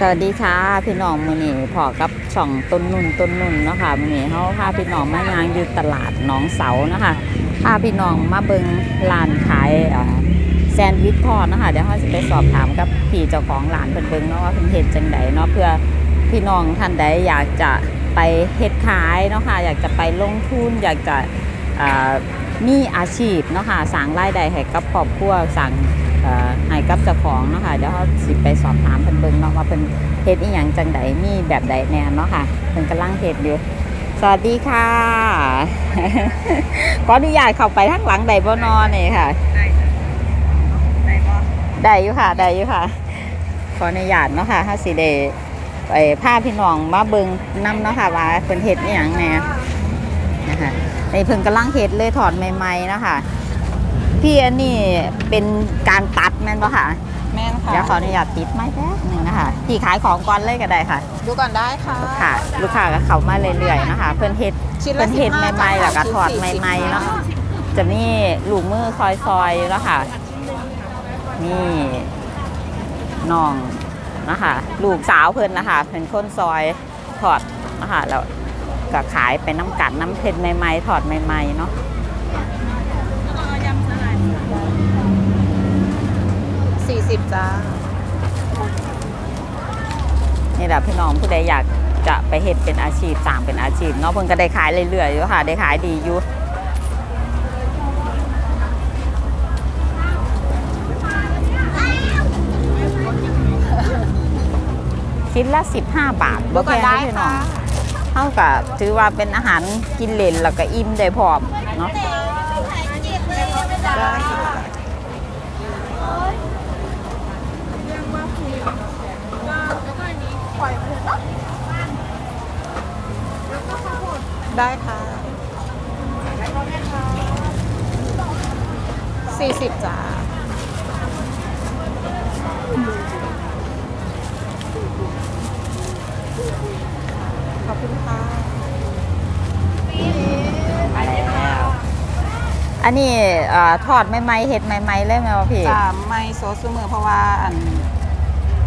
สวัสดีค่ะพี่น้องมือนี้พอกับช่องต้นนุ่นต้นนุ่นเนาะค่ะมือนี้เฮาพาพี่น้องมายางอยู่ตลาดหนองเสาเนาะคะพาพี่น้องมาเบิงร้านขายแซนด์วิชทอดเนาะคะเดี๋ยวเฮาสิไปสอบถามกับพี่เจ้าของร้านเพิ่นเบิงเนาะว่าเพิ่นเฮ็ดจังไดเนาะเพื่อพี่น้องท่านใดอยากจะไปเฮ็ดขายเนาะค่ะอยากจะไปลงทุนอยากจะอ่ามีอาชีพเนาะค่ะสร้างรายได้ให้กับครอบครัวสร้าง ให้กับเจ้าของเนาะค่ะเดี๋ยวเราสิไปสอบถามเพิ่นเบิ่งเนาะว่าเพิ่นเฮ็ดอีหยังจังใดมีแบบใดแน่เนาะค่ะเพิ่นกำลังเฮ็ดอยู่สวัสดีค่ะขออนุญาตเข้าไปทางหลังใดบ่นอนนี่ค่ะได้ได้บ่อยู่ค่ะได้อยู่ค่ะ ขออนุญาตเนาะค่ะถ้าสิได้ไปพาพี่น้องมาเบิ่งนํเนาะค่ะว่าเพิ่นเฮ็ดอีหยังแน่นะคะนี่เพิ่นกำลังเฮ็ดเลยถอดใหม่ๆเนาะค่ะ พี่อันนี้เป็นการตัดแม่นบ่ค่ะแม่นค่ะเดี๋ยวขออนุญาตติดไม้แป๊บหนึ่งนะคะพี่ขายของก่อนเลยก็ได้ค่ะ ดูก่อนได้ค่ะ ค่ะ ลูกค้าก็เข้ามาเรื่อยๆนะคะ เพื่อนเฮ็ดชิ้นเพื่ละอนเฮ็ด15ใหม่ๆแล้วก็ชิ้นถอด40ใหม่ๆเนาะจะมีลูกมือคอยซอยอยู่แล้วค่ะ นี่น้องนะคะ ลูกสาวเพิ่นนะคะเป็นคนซอยถอดนะคะแล้วก็ขายไปน้ำกัดน้ำเพ็ดใหม่ๆถอดใหม่ๆเนาะ สี่สิบ จ้า นี่แหละพี่น้องผู้ใดอยากจะไปเฮ็ดเป็นอาชีพสร้างเป็นอาชีพเนาะเพิ่นก็ได้ขายเรื่อยๆอยู่ค่ะ ได้ขายดีอยู่ชิ้นละ 15 บาทดูบ่ก่อแพนงได้นะพี่น้อค่ะงเท่ากับถือว่าเป็นอาหารกินเล่นแล้วก็อิ่มได้พร้อมเนาะได้ค่ะ ได้ค่ะสี่สิบจ้าขอบคุณค่ะมาแล้วอันนี้เอ่อทอดใหม่ๆเฮ็ดใหม่ๆเลยไหมวะพี่จะไม่โซสมือเพราะว่าอัน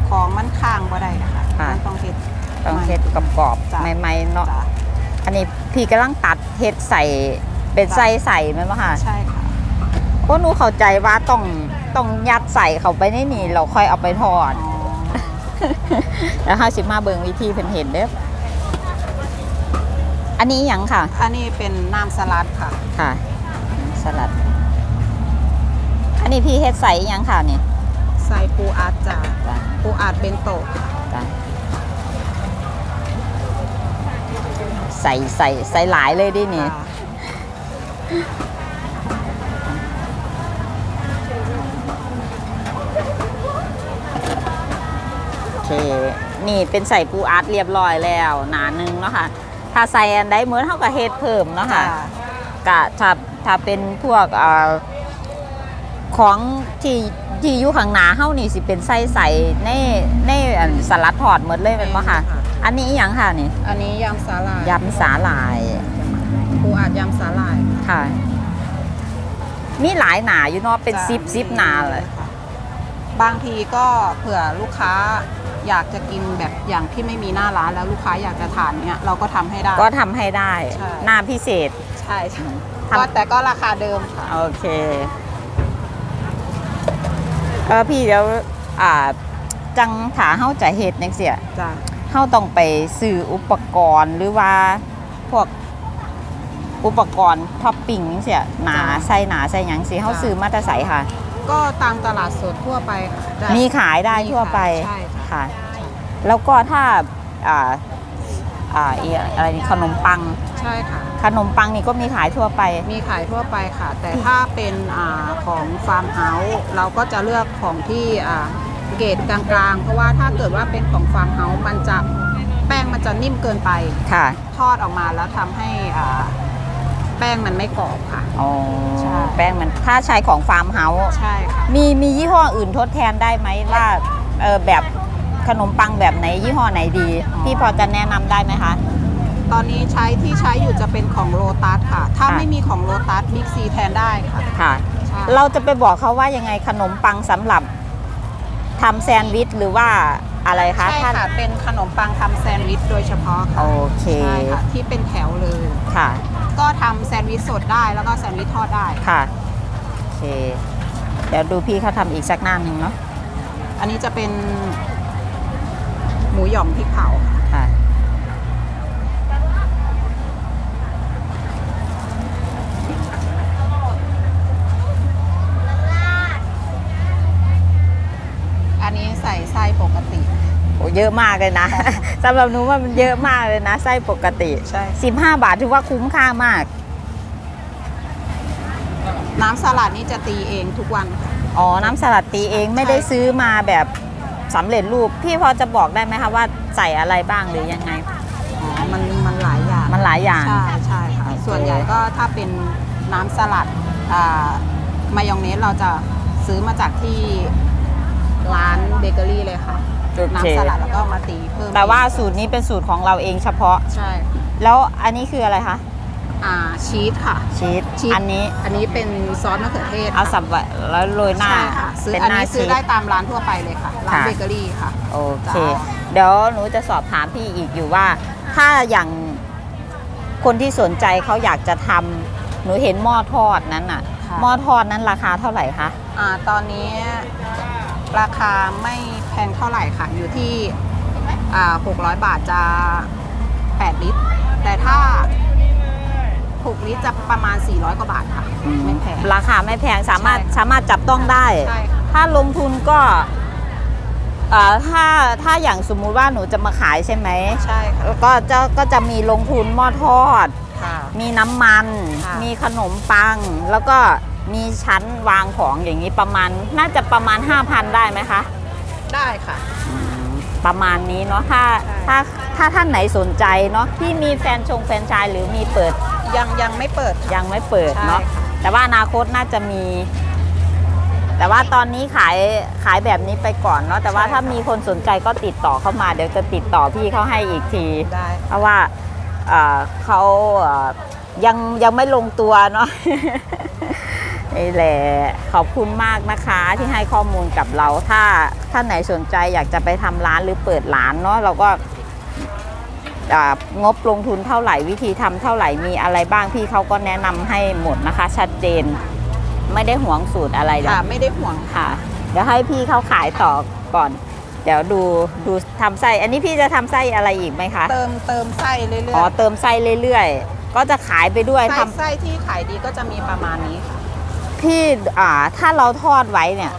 ของมันค้างบ่ได้นะคะค่ะ มันต้องเฮ็ดต้องเฮ็ดกรอบจ้ะๆใหม่ๆเนาะจ้ะ อันนี้พี่กำลังตัดเฮ็ดใส่เป็นไส้ใส่ไหมวะค่ะใช่ค่ะเพราะหนูเข้าใจว่าต้องต้องยัดใส่เข้าไปในนี่เราค่อยเอาไปทอดอ๋อแล้วห้าสิบมาเบิงวิธีเพิ่นเห็นเด้ออันนี้หยังค่ะ อันนี้เป็นน้ำสลัดค่ะ ค่ะ สลัด อันนี้พี่เฮ็ดใส่หยังค่ะนี่ใส่ปูอัดจ้ะจ้ะปูอัดเบนโตะค่ะจ้ะ ใส่ใส่ใส่หลายเลยดินี่ค่ะโอเค นี่เป็นใส่ปูอัดเรียบร้อยแล้วหนาหนึงเนาะค่ะ ถ้าใส่อันใดเหมือนเท่ากับเฮ็ดเพิ่มเนาะค่ะจ้ะกะถ้าถ้าเป็นพวกเอ่อของที่ที่อยู่ข้างหน้าเฮานี่สิเป็นไส้ใส่ในในอันสลัดทอดหมดเลยเป็นบ่ค่ะ อันนี้อหยังค่ะนี่อันนี้ยำสาหร่ายยำสาหร่ายปูอัดยำสาหร่ายค่ะ มีหลายหนาอยู่เนาะเป็นจ้ะซิปซิปหนาเลยค่ะบางทีก็เผื่อลูกค้าอยากจะกินแบบอย่างที่ไม่มีหน้าร้านแล้วลูกค้าอยากจะทานเนี่ยเราก็ทำให้ได้ ก็ทำให้ได้ ใช่ หน้าพิเศษ ใช่ใช่ทำ ก็แต่ก็ราคาเดิมค่ะ โอเคเออพี่เดี๋ยวอ่าจังถาเฮาจะเฮ็ดจังเสียจ้ะ เขาต้องไปซื้ออุปกรณ์หรือว่าพวกอุปกรณ์ท็อปปิ้งเสียหนาใส่หนาใส่หยังสิเขาซื้อมาแตรใสค่ะ ก็ตามตลาดสดทั่วไปค่ะได้มีขายได้มีทั่วไปขายใช่ค่ะค่ะ แล้วก็ถ้าอ่าอ่าอีอะไรนี่ขนมปัง ใช่ค่ะ ขนมปังนี่ก็มีขายทั่วไป มีขายทั่วไปค่ะ แต่ถ้าเป็นอาของฟาร์มเฮาส์เราก็จะเลือกของที่อ่า เกรดกลางๆ เพราะว่าถ้าเกิดว่าเป็นของฟาร์มเฮาส์มันจะแป้งมันจะนิ่มเกินไป ค่ะ ทอดออกมาแล้วทำให้อ่าแป้งมันไม่กรอบค่ะ อ๋อ ใช่ แป้งมันถ้าใช้ของฟาร์มเฮาส์ใช่ค่ะ มีมียี่ห้ออื่นทดแทนได้ไหมว่าเออแบบขนมปังแบบไหนยี่ห้อไหนดี พี่พอจะแนะนำได้ไหมคะ ตอนนี้ใช้ที่ใช้อยู่จะเป็นของโ o ตัสค่ะ ถ้าค่ะ ไม่มีของโ o ตัสบิ๊กซีแทนได้ค่ะค่ะ ใช่เราจะไปบอกเขาว่ายังไงขนมปังสำหรับ ทำแซนด์วิชหรือว่าอะไรคะใช่ท่าน ค่ะ เป็นขนมปังทำแซนด์วิชโดยเฉพาะโอค่ะเค ใช่ค่ะ ที่เป็นแถวเลย ค่ะ ก็ทำแซนด์วิชสดได้แล้วก็แซนด์วิชทอดได้ ค่ะ โอเค เดี๋ยวดูพี่เขาทำอีกสักหน้าหนึ่งเนาะ อันนี้จะเป็น หมูหย่องพริกเผาค่ะ ค่ะ อันนี้ใส่ไส้ปกติ โอ้ เยอะมากเลยนะสำหรับหนูว่ามันเยอะมากเลยนะ ไส้ปกติใช่15บาทถือว่าคุ้มค่ามาก น้ำสลัดนี่จะตีเองทุกวันค่ะอ๋อ น้ำสลัดตีเองไม่ได้ซื้อมาแบบสำเร็จรูป พี่พอจะบอกได้ไหมคะว่าใส่อะไรบ้างหรือยังไง อ๋อ มันมันหลายอย่าง มันหลายอย่าง ใช่ใช่ค่ะโอเคส่วนใหญ่ก็ถ้าเป็นน้ำสลัดอ่ามายองเนสเราจะซื้อมาจากที่ร้านเบเกอรี่เลยค่ะ โอเค น้ำสลัดแล้วก็มาตีเพิ่มแต่ว่าสูตรนี้เป็นสูตรของเราเองเฉพาะ ใช่แล้วอันนี้คืออะไรคะ อ่าชีสค่ะ ชีส ชีส อันนี้อันนี้เป็นซอสมะเขือเทศเอาสับไว้แล้วโรยหน้า ใช่ค่ะซื้อเป็นอันหน้านี้ซื้ชีอส ได้ตามร้านทั่วไปเลยค่ะร้านค่ะ เบเกอรี่ค่ะ โอเค จ้า เดี๋ยวหนูจะสอบถามพี่อีกอยู่ว่า ถ้าอย่างคนที่สนใจเขาอยากจะทำหนูเห็นหม้อทอดนั้นอะค่ะ หม้อทอดนั้นราคาเท่าไหร่คะ อ่าตอนนี้ ราคาไม่แพงเท่าไหร่ค่ะ อยู่ที่อ่า600บาทจะ 8 ลิตร แต่ถ้า 6 ลิตรจะประมาณ 400 กว่าบาทค่ะ ไม่แพง ราคาไม่แพงสามารถใช่ค่ะสามารถจับต้องได้ใช่ค่ะถ้าลงทุนก็เอ่อถ้าถ้าอย่างสมมุติว่าหนูจะมาขายใช่ไหมใช่ค่ะก็จะก็จะมีลงทุนหม้อทอดค่ะมีน้ำมันค่ะมีขนมปังแล้วก็ มีชั้นวางของอย่างนี้ประมาณ น่าจะประมาณ 5,000 ได้ไหมคะได้ค่ะ ประมาณนี้เนาะถ้าใช่ถ้าถ้าท่านไหนสนใจเนาะที่มีแฟนชงแฟรนไชายหรือมีเปิดยังยังไม่เปิดค่ะ ยังไม่เปิดเนาะใช่ค่ะ แต่ว่าอนาคตน่าจะมี แต่ว่าตอนนี้ขายขายแบบนี้ไปก่อนเนาะแต่ว่าถ้ามีคนสนใจก็ติดต่อเข้ามาเดี๋ยวจะติดต่อพี่เขาให้อีกที ได้ เพราะว่าเอ่อเขาเอ่อยังยังไม่ลงตัวเนาะ นี่แหละขอบคุณมากนะคะที่ให้ข้อมูลกับเรา ถ้าท่านไหนสนใจอยากจะไปทำร้านหรือเปิดร้านเนาะเราก็อ่างบลงทุนเท่าไหร่วิธีทำเท่าไหร่มีอะไรบ้างพี่เขาก็แนะนำให้หมดนะคะ ชัดเจน ไม่ได้หวงสูตรอะไรเดี๋ยวค่ะไม่ได้ห่วงค่ะค่ะ เดี๋ยวให้พี่เขาขายต่อก่อน เดี๋ยวดูดูทำไส้อันนี้พี่จะทำไส้อะไรอีกไหมคะเติมเติมไส้เรื่อยอ๋อเติมไส้เรื่อยๆ ก็จะขายไปด้วยๆไส้ทำไส้ที่ขายดีก็จะมีประมาณนี้ค่ะ พี่อ่าถ้าเราทอดไว้เนี่ย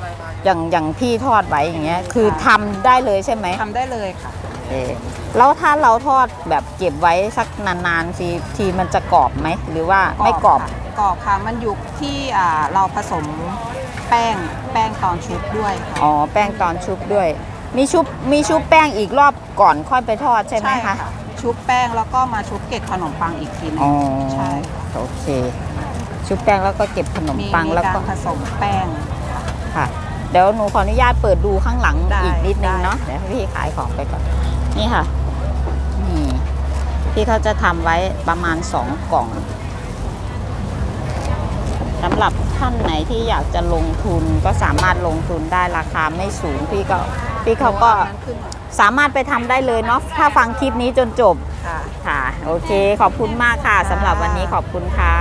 อย่างอย่างพี่ทอดไว้อย่างเงี้ยคือทำได้เลยใช่ไหมทำได้เลยค่ะ เออแล้วถ้าเราทอดแบบเก็บไว้สักนานๆทีทีมันจะกรอบไหมหรือว่าไม่กรอบค่ะกรอบค่ะ มันอยู่ที่อ่าเราผสมแป้งแป้งตอนชุบด้วยค่ะ อ๋อแป้งตอนชุบด้วย มีชุบมีชุบแป้งอีกรอบก่อนค่อยไปทอดใช่ไหมคะ ชุบแป้งแล้วก็มาชุบเกล็ดขนมปังอีกทีหนึอ๋งอ ใช่ค่ะโอเค ชุบแป้งแล้วก็เก็บขนมมีปังมีแล้วการก็ผสมแป้งค่ะค่ะ เดี๋ยวหนูขออนุญาตเปิดดูข้างหลังได้อีกนิดนึงได้ เนาะเดี๋ยวให้พี่ขายของไปก่อน นี่ค่ะนี่พี่เขาจะทำไว้ประมาณสองกล่องสำหรับท่านไหนที่อยากจะลงทุนก็สามารถลงทุนได้ราคาไม่สูงพี่ก็พี่เขาก็อนั้นขึ้นมาสามารถไปทำได้เลยเนาะถ้าฟังคลิปนี้จนจบ ค่ะ ค่ะ โอเค ขอบคุณมากค่ะสำหรับวันนี้ขอบคุณค่ะ